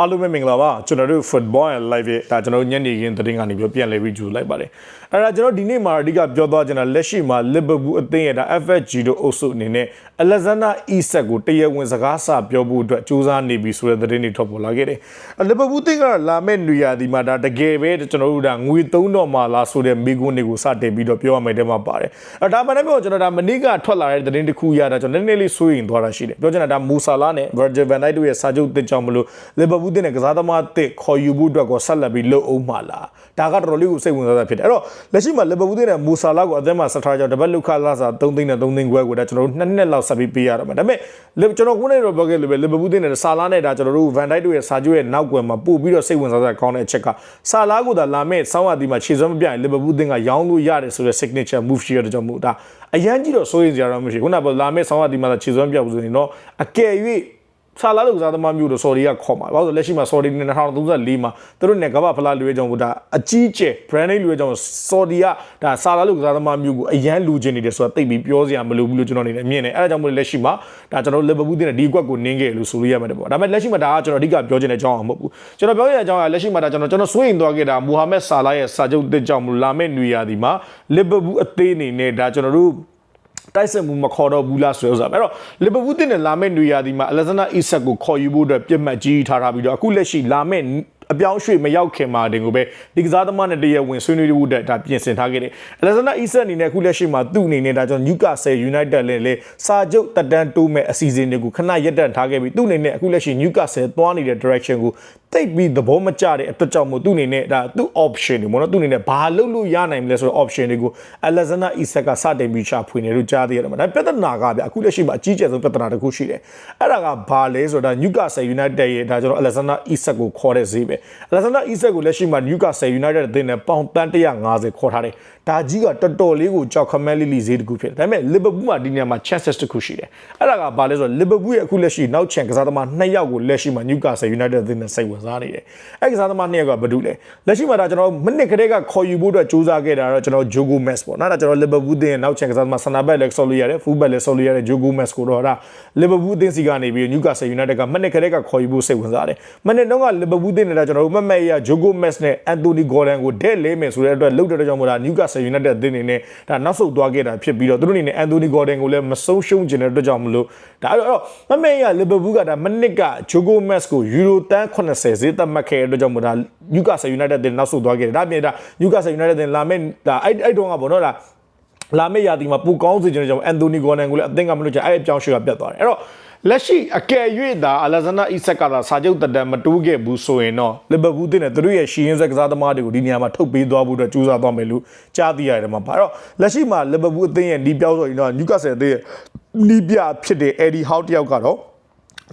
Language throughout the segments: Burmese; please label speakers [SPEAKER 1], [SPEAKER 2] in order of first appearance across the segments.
[SPEAKER 1] အားလုံးပဲမင်္ဂလာပါကျွန်တော်တို့ football and live ရဲ့ဒါကျွန်တော်တို့ညနေခင်းသတင်းကနေပြီးပြန်လည်ပြီးကြိုလိုက်ပါတယ်အဲ့ဒါကျွန်တော်ဒီနေ့မှာအဓိကပြောသွားချင်တာလက်ရှိမှာ Liverpool အသင်းရဲ့ဒါ FFG တို့အုပ်စုအနေနဲ့ Alexander Isak ကိုတရားဝင်စကားစပြောဖို့အတွက်စူးစမ်းနေပြီဆိုတဲ့သတင်းတွေထွက်ပေါ်လာခဲ့တယ်။ Liverpool သင်းကလာမဲ့နွေရာသီမှာဒါတကယ်ပဲကျွန်တော်တို့ဒါငွေ3တော့မှလာဆိုတဲ့မိကွန်းတွေကိုစတင်ပြီးတော့ပြောရမယ်တဲ့မှာပါတယ်။အဲ့ဒါမှလည်းပြောကျွန်တော်ဒါမနေ့ကထွက်လာတဲ့သတင်းတစ်ခုရတာကျွန်တော်နည်းနည်းလေးစိုးရင်သွားတာရှိတယ်။ပြောချင်တာဒါမူဆာလာနဲ့ Virgil van Dijk တို့ရဲ့စာချုပ်တစ်ကြောင်မလို့ Liverpool သင်းနဲ့ကစားသမားတစ်ခေါ်ယူဖို့အတွက်ကိုဆက်လက်ပြီးလှုပ်အောင်မှလာ။ဒါကတော်တော်လေးကိုစိတ်ဝင်စားတာဖြစ်တယ်။အဲ့တော့လက်ရှိမှာ Liverpool သင်းနဲ့မူဆာလာကိုအသင်းမှာဆက်ထားကြတော့တပတ်လုခလာစာ3သိန်းနဲ့3သိန်းခွဲကိုဒါကျွန်တော်တို့နှစ်နှစ်လောက်ဆက်ပြီးပေးရတော့မှာဒါပေမဲ့ကျွန်တော်ခုနကတော့ပြောခဲ့လို့ပဲ Liverpool သင်းနဲ့ဆာလာနဲ့ဒါကျွန်တော်တို့ Van Dijk တို့ရဲ့စာချုပ်ရဲ့နောက်ကွယ်မှာပို့ပြီးတော့စိတ်ဝင်စားစရာကောင်းတဲ့အချက်ကဆာလာကိုဒါလာမဲ့စောင်းရသည်မှာခြေစွမ်းမပြရင် Liverpool သင်းကရောင်းလို့ရတယ်ဆိုတဲ့ signature move ရှိရတဲ့ကြောင့်မို့ဒါအရန်ကြီးတော့စိုးရင်စရာတော့မရှိခုနကလာမဲ့စောင်းရသည်မှာခြေစွမ်းပြဘူးဆိုရင်တော့အကယ်၍ ဆာလာလို့ကစားသမားမျိုးတော့ sorry ကခေါ်မှာဘာလို့လက်ရှိမှာ sorry နဲ့2034မှာသူတို့နဲ့ကမ္ဘာဖလားလူရဲကြောင့်ဒါအကြီးကျယ် brand name လူရဲကြောင့် sorry ကဒါဆာလာလို့ကစားသမားမျိုးကိုအရန်လူချင်နေတယ်ဆိုတာသိပြီးပြောစရာမလိုဘူးလို့ကျွန်တော်အနေနဲ့မြင်တယ်အဲဒါကြောင့်မို့လက်ရှိမှာဒါကျွန်တော် Liverpool တင်တဲ့ဒီကွက်ကိုနင်းခဲ့လို့ဆိုလို့ရမှာတယ်ပေါ့ဒါပေမဲ့လက်ရှိမှာဒါကကျွန်တော်အဓိကပြောချင်တဲ့အကြောင်းအောင်မဟုတ်ဘူးကျွန်တော်ပြောရတဲ့အကြောင်းကလက်ရှိမှာဒါကျွန်တော်ကျွန်တော်စိုးရင်သွားခဲ့တာမူဟာမက်ဆာလာရဲ့စာချုပ်တစ်ကြောင့်မလို့လာမယ့်နွေရာသီမှာ Liverpool အသေးအနေနဲ့ဒါကျွန်တော်တို့ တိုက်စစ်မှုမခေါ်တော့ဘူးလားဆိုတော့အဲ့တော့လီဗာပူးတင်တဲ့လာမယ့်နွေရာသီမှာအလက်ဇန္ဒာအီဆက်ကိုခေါ်ယူဖို့အတွက်ပြစ်မှတ်ကြီးထားထားပြီးတော့အခုလက်ရှိလာမယ့် အပြောင်းရွှေ့မရောက်ခင်မှာတင်ကိုပဲဒီကစားသမားနဲ့တရဝင်ဆွေးနွေးဖို့အတွက်ဒါပြင်ဆင်ထားခဲ့တယ်။အလက်ဇန္ဒာအီဆက်အနေနဲ့အခုလက်ရှိမှာသူ့အနေနဲ့ဒါကြောင့် Newcastle United လည်းလေစာချုပ်တက်တန်းတိုးမဲ့အစီအစဉ်တွေကိုခဏရပ်တန့်ထားခဲ့ပြီးသူ့အနေနဲ့အခုလက်ရှိ Newcastle သွားနေတဲ့ direction ကိုတိတ်ပြီးသဘောမကျတဲ့အတွက်ကြောင့်မို့သူ့အနေနဲ့ဒါသူ့ option တွေပေါ့နော်သူ့အနေနဲ့ဘာလုပ်လို့ရနိုင်မလဲဆိုတော့ option တွေကို Alexander Isak ကစတင်ပြီးရှာဖွေနေလို့ကြားသိရတယ်မှာဒါပြဿနာကဗျအခုလက်ရှိမှာအကြီးကျယ်ဆုံးပြဿနာတစ်ခုရှိတယ်အဲ့ဒါကဘာလဲဆိုတော့ Newcastle United ရဲ့ဒါကျွန်တော် Alexander Isak ကိုခေါ်တဲ့ဈေးပဲ Alexander Isak ကိုလက်ရှိမှာ Newcastle United အသင်းနဲ့ပေါင်တန်း150ခေါ်ထားတယ်ဒါကြီးကတော်တော်လေးကိုကြောက်ခမဲလေးလေးဈေးတစ်ခုဖြစ်တယ်ဒါပေမဲ့ Liverpool မှာဒီနေရာမှာ chances တစ်ခုရှိတယ်အဲ့ဒါကဘာလဲဆိုတော့ Liverpool ရဲ့အခုလက်ရှိနောက်ချန်ကစားသမား2ယောက်ကိုလက်ရှိမှာ Newcastle United အသင်းနဲ့စိတ်ဝင်စားနေတယ်အဲ့ကစားသမား2ယောက်ကဘာလို့လဲလက်ရှိမှာဒါကျွန်တော်မိနစ်ကလေးကခေါ်ယူဖို့အတွက်စူးစမ်းခဲ့တာတော့ကျွန်တော် Jogo Mes ပေါ့နော်ဒါကျွန်တော် Liverpool အသင်းရဲ့နောက်ချန်ကစားသမား center back လည်းဆော်လို့ရတယ် full back လည်းဆော်လို့ရတယ် Jogo Mes ကိုတော့ဒါ Liverpool အသင်းစီကနေပြီး Newcastle United ကမိနစ်ကလေးကခေါ်ယူဖို့စိတ်ဝင်စားတယ်မိနစ်တော့က Liverpool အသင်းနဲ့ဒါကျွန်တော်တို့မှတ်မှတ်ရ Jogo Mes နဲ့ Anthony Gordon ကိုဒဲလဲမယ်ဆိုတဲ့အတွက်လောက်တဲ့ကြောင့်မို့ဒါ Newcastle United အသင်းနေနဲ့ဒါနောက်ဆုတ်သွားခဲ့တာဖြစ်ပြီးတော့သူတို့အနေနဲ့ Anthony Gordon ကိုလည်းမဆုံးရှုံးကျင်တဲ့အတွက်ကြောင့်မလို့ဒါအဲ့တော့မမေရ Liverpool ကဒါမနစ်က Jogo Mas ကို Euro တန်း80ဈေးသက်မှတ်ခဲ့တဲ့အတွက်ကြောင့်မို့ဒါ Newcastle United တင်နောက်ဆုတ်သွားခဲ့တယ်ဒါပြင်ဒါ Newcastle United တင်လာမယ့်ဒါအဲ့အဲ့တုန်းကပေါ့နော်ဒါလာမယ့်ရာသီမှာပူကောင်းစေခြင်းကြောင့် Anthony Gordon ကိုလည်းအသင်းကမလို့ချအဲ့အပြောင်းရွှေ့ကပြတ်သွားတယ်အဲ့တော့ လက်ရှိအကယ်၍သာအလက်ဇန္ဒာအီဆက်ကသာစာချုပ်တတန်မတိုးခဲ့ဘူးဆိုရင်တော့လီဗာပူးတင်တဲ့သူတို့ရဲ့ရှီယင်းဆက်ကစားသမားတွေကိုဒီနေရာမှာထုတ်ပေးသွားဖို့အတွက်ကြိုးစားသွားမယ်လို့ကြားသိရတယ်မှာပါတော့လက်ရှိမှာလီဗာပူးအသင်းရဲ့ဒီပြောင်းဆိုရင်တော့နျူကာဆယ်အသင်းရဲ့နီးပြဖြစ်တဲ့ Eddie Howe တယောက်ကတော့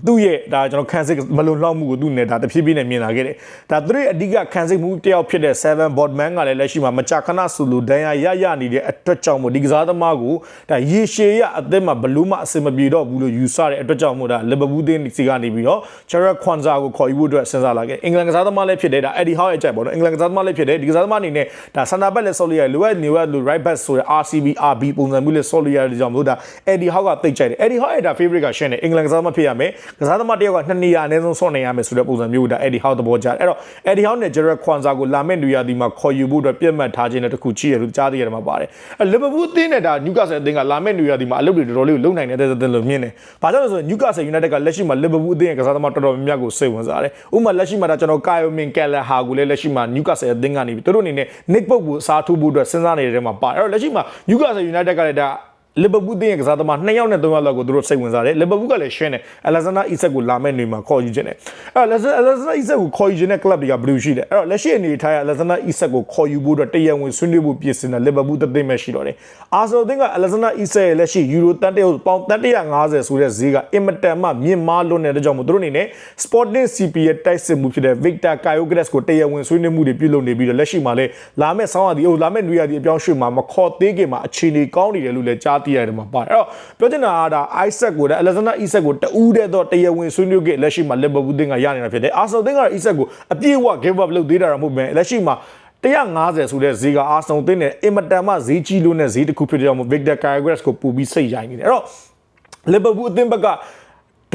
[SPEAKER 1] သူ့ရဲ့ဒါကျွန်တော်ခံစစ်မလုံလောက်မှုကိုသူ့နဲ့ဒါတဖြည်းဖြည်းနဲ့မြင်လာခဲ့တယ်။ဒါသူတို့ရဲ့အဓိကခံစစ်မှုတယောက်ဖြစ်တဲ့7 Boardman ကလည်းလက်ရှိမှာမကြာခဏဆိုလိုဒဏ်ရာရရနေတဲ့အတွက်ကြောင့်မို့ဒီကစားသမားကိုဒါရေရှည်ရအသက်မှာဘလို့မှအဆင်မပြေတော့ဘူးလို့ယူဆတဲ့အတွက်ကြောင့်မို့ဒါလီဗာပူးတင်းစီကနေပြီးတော့ Jared Kwanzaa ကိုခေါ်ယူဖို့အတွက်စဉ်းစားလာခဲ့။အင်္ဂလန်ကစားသမားလည်းဖြစ်တယ်ဒါ Eddie Howe ရဲ့အကြိုက်ပေါ့နော်။အင်္ဂလန်ကစားသမားလည်းဖြစ်တယ်ဒီကစားသမားအနေနဲ့ဒါ center back လည်းဆော်လို့ရတယ်လိုအပ်နေရလို့ right back ဆိုတဲ့ RCB RB ပုံစံမျိုးလည်းဆော်လို့ရတယ်ကြောင့်မို့ဒါ Eddie Howe ကတိတ်ကြိုက်တယ် Eddie Howe ရဲ့ဒါ favorite ကရှင်းတယ်အင်္ဂလန်ကစားသမားဖြစ်ရမယ်ကစားသမားတယောက်ကနှစ်နေရာအနည်းဆုံးဆော့နေရမယ်ဆိုတဲ့ပုံစံမျိုးဒါ Eddie Howe သဘောကျတယ်အဲ့တော့ Eddie Howe နဲ့ Jared Kwanzaa ကိုလာမယ့်လူရသည်မှာခေါ်ယူဖို့အတွက်ပြတ်မှတ်ထားခြင်းတဲ့တစ်ခုချီရလို့ကြားသိရတယ်မှာပါတယ်အဲ Liverpool အသင်းနဲ့ဒါ Newcastle အသင်းကလာမယ့်လူရသည်မှာအလုပ်တွေတော်တော်လေးကိုလုပ်နိုင်တဲ့တဲ့လို့မြင်တယ်ဘာကြောင့်လဲဆိုတော့ Newcastle United ကလက်ရှိမှာ Liverpool အသင်းရဲ့ကစားသမားတော်တော်များများကိုစိတ်ဝင်စားတယ်ဥပမာလက်ရှိမှာဒါကျွန်တော် Kyle Min Kelleher ကိုလည်းလက်ရှိမှာ Newcastle အသင်းကနေပြီးသူတို့အနေနဲ့ Nick Pope ကိုအစားထိုးဖို့အတွက်စဉ်းစားနေတဲ့ထဲမှာပါတယ်အဲ့တော့လက်ရှိမှာ Newcastle United ကလည်းဒါ လီဗာပူးတင်းရဲ့ကစားသမား2ယောက်နဲ့3ယောက်လောက်ကိုသူတို့စိတ်ဝင်စားတယ်လီဗာပူးကလည်းရှင်းတယ်အလက်ဇန္ဒာအီဆက်ကိုလာမဲ့နေမှာခေါ်ယူခြင်းတယ်အဲ့တော့အလက်ဇန္ဒာအီဆက်ကိုခေါ်ယူခြင်းတဲ့ကလပ်တွေကဘယ်လိုရှိလဲအဲ့တော့လက်ရှိအနေထားရအလက်ဇန္ဒာအီဆက်ကိုခေါ်ယူဖို့အတွက်တရားဝင်ဆွေးနွေးဖို့ပြင်ဆင်တာလီဗာပူးတသိမ်းမဲ့ရှိတော့တယ်အာဆယ်တင်းကအလက်ဇန္ဒာအီဆက်ရဲ့လက်ရှိယူရိုတန်တယောက်ပေါင်တန်150ဆိုတဲ့ဈေးကအင်မတန်မှမြင့်မားလွန်းတဲ့ကြောင့်မို့သူတို့အနေနဲ့ Sporting CP ရဲ့တိုက်စစ်မှုဖြစ်တဲ့ Victor Kyogres ကိုတရားဝင်ဆွေးနွေးမှုတွေပြုလုပ်နေပြီးတော့လက်ရှိမှာလည်းလာမဲ့ဆောင်းရသည်ဟိုလာမဲ့နွေရသည်အပြောင်းရွှေ့မှာမခေါ်သေးခင်မှာအခြေအနေကောင်းနေတယ်လို့လည်းကြားသိရတယ်မှာပါတယ်အဲ့တော့ပြောချင်တာကဒါ Isaac ကိုဒါ Alexander Isaac ကိုတူးတဲ့တော့တရားဝင်ဆွေးနွေးခဲ့လက်ရှိမှာ Liverpool တင်းကရနေတာဖြစ်တယ် Arsenal တင်းက Isaac ကိုအပြည့်အဝ give up လုပ်သေးတာတော့မဟုတ်ပဲလက်ရှိမှာ150ဆိုတဲ့ဈေးကအာဆန်တင်းနဲ့အင်မတန်မှဈေးကြီးလို့နဲ့ဈေးတစ်ခုဖြစ်တဲ့ကြောင့် Victor Carglass ကိုပူပြီးစိတ်ရိုင်းနေတယ်အဲ့တော့ Liverpool အသင်းဘက်က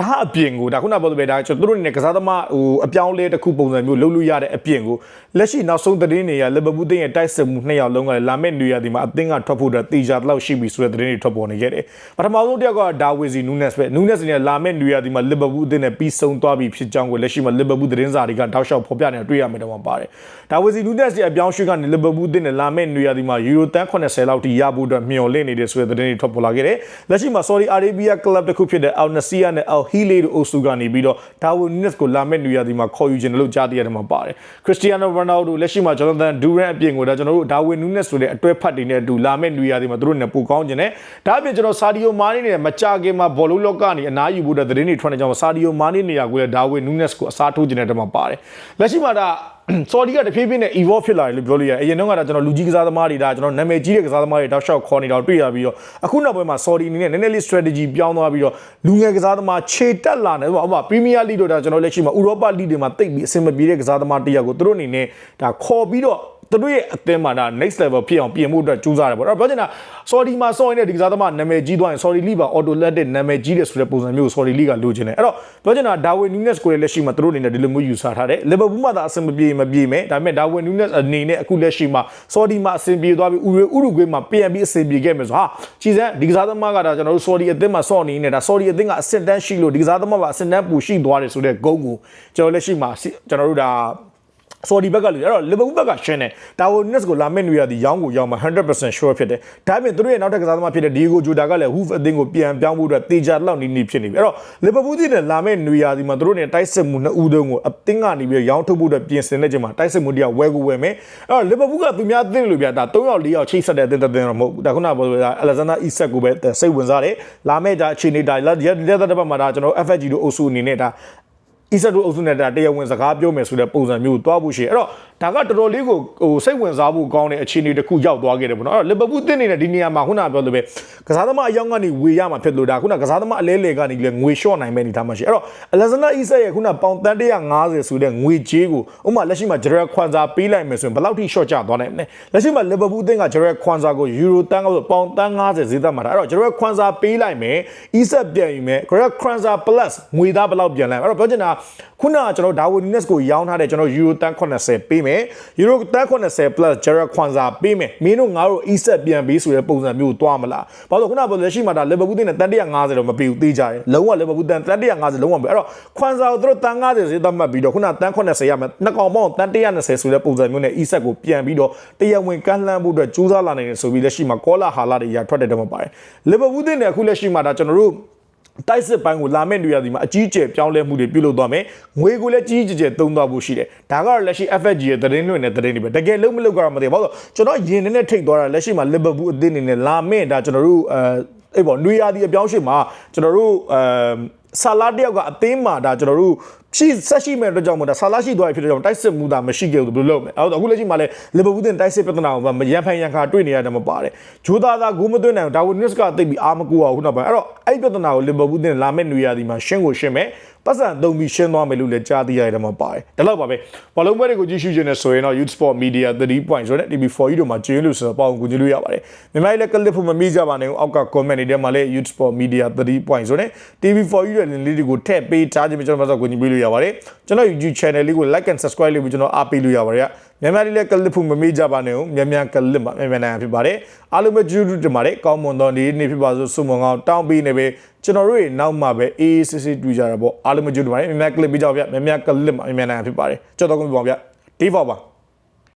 [SPEAKER 1] ဒါအပြင်ကိုဒါခုနပြောသလိုပဲဒါကျွန်တော်တို့အနေနဲ့ကစားသမားဟိုအပြောင်းလဲတစ်ခုပုံစံမျိုးလုပ်လို့ရတဲ့အပြင်ကိုလက်ရှိနောက်ဆုံးသတင်းတွေကလီဗာပူးတင်းရဲ့တိုက်စစ်မှုနှစ်ယောက်လုံးကလည်းလာမယ့်နေရာဒီမှာအသင်းကထွက်ဖို့အတွက်တေချာတော့ရှိပြီဆိုတဲ့သတင်းတွေထွက်ပေါ်နေခဲ့တယ်ပထမဆုံးတစ်ယောက်ကဒါဝီစီနူးနက်စ်ပဲနူးနက်စ်နဲ့လာမယ့်နေရာဒီမှာလီဗာပူးအသင်းနဲ့ပြီးဆုံးသွားပြီဖြစ်ကြောင်းကိုလက်ရှိမှာလီဗာပူးသတင်းစာတွေကတောက်လျှောက်ဖော်ပြနေတာတွေ့ရမယ်တော့မှာပါတယ်ဒါဝီစီနူးနက်စ်ရဲ့အပြောင်းရွှေ့ကနေလီဗာပူးအသင်းနဲ့လာမယ့်နေရာဒီမှာယူရိုတန်80လောက်ထိရဖို့အတွက်မျှော်လင့်နေတယ်ဆိုတဲ့သတင်းတွေထွက်ပေါ်လာခဲ့တယ်လက်ရှိမှာ Saudi Arabia Club တစ်ခုဖြစ်တဲ့ Al Nassr နဲ့ Al Hilal တို့အုပ်စုကနေပြီးတော့ဒါဝီနူးနက်စ်ကိုလာမယ့်နေရာဒီမှာခေါ်ယူခြင်းလို့ကြားသိရတယ်မှာပါတယ်ခရစ္စတီယာနိုရိုနယ်ဒိုလက်ရှိမှာဂျော်ဒန်ဒူရန်အပြင်ကိုဒါကျွန်တော်တို့ဒါဝီနူးနက်စ်ဆိုတဲ့အတွဲဖတ်တွေနဲ့အတူလာမယ့်နေရာဒီမှာသူတို့နဲ့ပူကောင်းခြင်းနဲ့ဒါအပြင်ကျွန်တော်ဆာဒီယိုမာနီနဲ့မကြခင်မှာဘောလုံးလော့ကနေအနားယူဖို့တဲ့သတင်းတွေထွက်နေကြအောင်ဆာဒီယိုမာနီနေရာကိုလည်းဒါဝီနူးနက်စ်ကိုအစားထိုးခြင်းတဲ့တမှာပါတယ်လက်ရှိမှာဒါဆော်ဒီကတဖြည်းဖြည်းနဲ့ evolve ဖြစ်လာတယ်လို့ပြောလို့ရတယ်အရင်တော့ကဒါကျွန်တော်လူကြီးကစားသမားတွေဒါကျွန်တော်နာမည်ကြီးတဲ့ကစားသမားတွေတောက်လျှောက်ခေါ်နေတာတွေ့ရပြီးတော့အခုနောက်ပိုင်းမှာဆော်ဒီအနေနဲ့နည်းနည်းလေး strategy ပြောင်းသွားပြီးတော့လူငယ်ကစားသမားခြေတက်လာတယ်ဥပမာ Premier League တို့ဒါကျွန်တော်လက်ရှိမှာဥရောပ League တွေမှာတိတ်ပြီးအဆင်မပြေတဲ့ကစားသမားတစ်ယောက်ကိုသူတို့အနေနဲ့ဒါခေါ်ပြီးတော့ သူတို့ရဲ့အသင်းမှာဒါ next level ဖြစ်အောင်ပြင်ဖို့အတွက်ကြိုးစားတယ်ပေါ့အဲ့တော့ပြောချင်တာ Saudi မှာစောရင်တဲ့ဒီကစားသမားနာမည်ကြီးသွားရင် Saudi League ပါ auto let တဲ့နာမည်ကြီးတယ်ဆိုတဲ့ပုံစံမျိုးကို Saudi League ကလိုချင်တယ်အဲ့တော့ပြောချင်တာ Darwin Nunes ကိုလည်းလက်ရှိမှာသူတို့အနေနဲ့ဒီလိုမျိုးယူဆထားတယ် Liverpool မှာသာအဆင်မပြေမပြေမယ်ဒါပေမဲ့ Darwin Nunes အနေနဲ့အခုလက်ရှိမှာ Saudi မှာအဆင်ပြေသွားပြီးဥရုဥရုဂွေးမှာပြန်ပြီးအဆင်ပြေခဲ့မယ်ဆိုဟာကြည်စမ်းဒီကစားသမားကဒါကျွန်တော်တို့ Saudi အသင်းမှာစောနေနေတာ Saudi အသင်းကအဆင့်တန်းရှိလို့ဒီကစားသမားကအဆင့်တန်းပူရှိသွားတယ်ဆိုတဲ့ဂုဏ်ကိုကျွန်တော်လက်ရှိမှာကျွန်တော်တို့ဒါ ဆော်ဒီဘက်ကလူအဲ့တော့လီဗာပူးဘက်ကရှင်းတယ်ဒါဝိုနက်စ်ကိုလာမယ့်နေရာဒီရောင်းကိုရောင်းမှာ100% sure ဖြစ်တယ်ဒါပေမဲ့သူတို့ရဲ့နောက်ထပ်ကစားသမားဖြစ်တဲ့ဒီဂိုဂျိုတာကလည်း hoof အသင်းကိုပြန်ပြောင်းဖို့အတွက်တေချာလောက်နီးနီးဖြစ်နေပြီအဲ့တော့လီဗာပူးဒီနဲ့လာမယ့်နေရာဒီမှာသူတို့နဲ့တိုက်စစ်မှုနှစ်ဦးတုံးကိုအသင်းကနေပြီးရောင်းထုတ်ဖို့အတွက်ပြင်ဆင်နေချိန်မှာတိုက်စစ်မှုတရားဝဲကိုဝဲမယ်အဲ့တော့လီဗာပူးကသူများအသင်းလို့ပြတာ3ယောက်4ယောက်ချိတ်ဆက်တဲ့အသင်းတစ်သင်းတော့မဟုတ်ဘူးဒါခုနကပြောတာအလက်ဇန်ဒါအီဆက်ကိုပဲစိတ်ဝင်စားတယ်လာမယ့်ဒါအခြေအနေဒါလက်လက်သက်တစ်ပတ်မှာဒါကျွန်တော် FFG တို့အုပ်စုအနေနဲ့ဒါ အီဆက်တို့အုပ်စုနဲ့ဒါတရားဝင်စကားပြောမယ်ဆိုတဲ့ပုံစံမျိုးကိုတွားဖို့ရှိအဲ့တော့ဒါကတော်တော်လေးကိုဟိုစိတ်ဝင်စားဖို့ကောင်းတဲ့အခြေအနေတစ်ခုရောက်သွားခဲ့တယ်ပေါ့နော်အဲ့တော့လီဗာပူးတင်းနေတဲ့ဒီနေရာမှာခုနကပြောလို့ပဲကစားသမားအယောက်ကနေဝေရမှာဖြစ်လို့ဒါခုနကစားသမားအလဲလေကနေလည်းငွေလျှော့နိုင်မဲ့အနေထားမှာရှိအဲ့တော့အလက်ဇန်ဒါအီဆက်ရဲ့ခုနပေါင်တန်150ဆိုတဲ့ငွေကြေးကိုဥပမာလက်ရှိမှာဂျရက်ခွန်ဇာပေးလိုက်မယ်ဆိုရင်ဘယ်လောက်ထိလျှော့ကျသွားနိုင်မလဲလက်ရှိမှာလီဗာပူးတင်းကဂျရက်ခွန်ဇာကိုယူရိုတန်းကောပေါင်တန်း50ဈေးသက်မှာတာအဲ့တော့ဂျရက်ခွန်ဇာပေးလိုက်မယ်အီဆက်ပြန်ယူမယ်ဂျရက်ခွန်ဇာ plus ငွေသားဘယ်လောက်ပြန်လိုက်အဲ့တော့ပြောချင်တာခုနကကျွန်တော်ဒါဝီနက်စ်ကိုရောင်းထားတဲ့ကျွန်တော်ယူရိုတန်း80ပေးမယ်ယူရိုတန်း80 plus ဂျရက်ခွန်ဇာပေးမယ်မင်းတို့ငါတို့အီဆက်ပြန်ပေးဆိုတဲ့ပုံစံမျိုးသွားမလားဘာလို့ခုနကပြောလက်ရှိမှာဒါလီဗာပူးတင်းနဲ့တန်150တော့မပေးဘူးသေးကြတယ်လုံးဝလီဗာပူးတန်တန်150လုံးဝမပေးအဲ့တော့ခွန်ဇာကိုတို့တန်50ဈေးသတ်မှတ်ပြီးတော့ခုနတန်80ရမယ်နှစ်ကောင်ပေါင်းတန်120ဆိုတဲ့ပုံစံမျိုးနဲ့အီဆက်ကိုပြန်ပြီးတော့တရားဝင်ကမ်းလှမ်းဖို့အတွက်ကြိုးစားလာနေတယ်ဆိုပြီးလက်ရှိမှာကောလာဟာလာတွေရထွက်တဲ့တော့မပါတယ်လီဗာပူးတင်းနဲ့အခုလက်ရှိမှာဒါကျွန်တော်တို့ တိုက်စစ်ပိုင်းကိုလာမယ့်နေရာဒီမှာအကြီးကျယ်ပြောင်းလဲမှုတွေပြုလုပ်သွားမယ်ငွေကိုလည်းကြီးကြီးကျယ်သုံးသွားဖို့ရှိတယ်ဒါကတော့လက်ရှိ FFG ရဲ့သတင်းလွှင့်တဲ့သတင်းတွေပဲတကယ်လုံးမလုပ်ကြတော့မသိဘူးဘာလို့ကျွန်တော်ယင်နေနဲ့ထိတ်သွားတာလက်ရှိမှာလီဗာပူးအသင်းအနေနဲ့လာမယ့်ဒါကျွန်တော်တို့အဲအဲ့ပေါ့နွေရာသီအပြောင်းရှိမှာကျွန်တော်တို့အဲဆာလာတယောက်ကအသင်းမှာဒါကျွန်တော်တို့ ရှိဆက်ရှိမဲ့အတွက်ကြောင့်မို့ဒါဆာလာရှိသွားပြီဖြစ်တဲ့ကြောင့်တိုက်စစ်မှုတာမရှိခဲ့ဘူးဘယ်လိုလုပ်မလဲအဲ့တော့အခုလက်ရှိမှာလဲလီဗာပူးတင်တိုက်စစ်ပြဿနာကိုမရန်ဖန်ရန်ခါတွေ့နေရတယ်မပါတယ်ဂျိုးသားသားဂိုးမသွင်းနိုင်ဘူးဒါဝနစ်ကတိတ်ပြီးအာမကူအောင်ခုနောက်ပိုင်းအဲ့တော့အဲ့ပြဿနာကိုလီဗာပူးတင်လာမဲ့နွေရာသီမှာရှင်းကိုရှင်းမယ်ပတ်စံသုံးပြီးရှင်းသွားမယ်လို့လည်းကြားသိရတယ်မှာပါတယ်ဒါတော့ပါပဲဘောလုံးပွဲတွေကိုကြည့်ရှုခြင်းနဲ့ဆိုရင်တော့ Youth Sport Media 3 point ဆိုတဲ့ TV4 တို့မှာကျင်းလို့ဆိုတော့ပေါအောင်ကူညီလို့ရပါတယ်မြန်မာလည်းကလစ်ဖို့မမိကြပါနဲ့အောက်က comment တွေထဲမှာလည်း Youth Sport Media 3 point ဆိုတဲ့ TV4 ရဲ့ link လေးတွေကိုထည့်ပေးထားခြင်းပဲကျွန်တော်တို့ကူညီပေးလို့ရပါတယ်ကျွန်တော် YouTube channel လေးကို like and subscribe လုပ်ပြီးကျွန်တော်အားပေးလို့ရပါတယ်မြန်မာလေးလည်းကလစ်ဖို့မမေ့ကြပါနဲ့ဦးမြန်မြန်ကလစ်မှာမြန်မြန်နိုင်ဖြစ်ပါတယ်အားလုံးပဲကျေးဇူးတင်ပါတယ်ကောင်းမွန်သောနေ့နေ့ဖြစ်ပါစို့ဆုမွန်ကောင်းတောင်းပေးနေပဲကျွန်တော်တို့ရဲ့နောက်မှာပဲအေးအေးဆေးဆေးတွေ့ကြတာပေါ့အားလုံးပဲကျေးဇူးတင်ပါတယ်မြန်မြန်ကလစ်ပြီးကြပါဗျမြန်မြန်ကလစ်မှာမြန်မြန်နိုင်ဖြစ်ပါတယ်ကြောက်တော့ကုန်ပြီပါဗျဒီပါပါ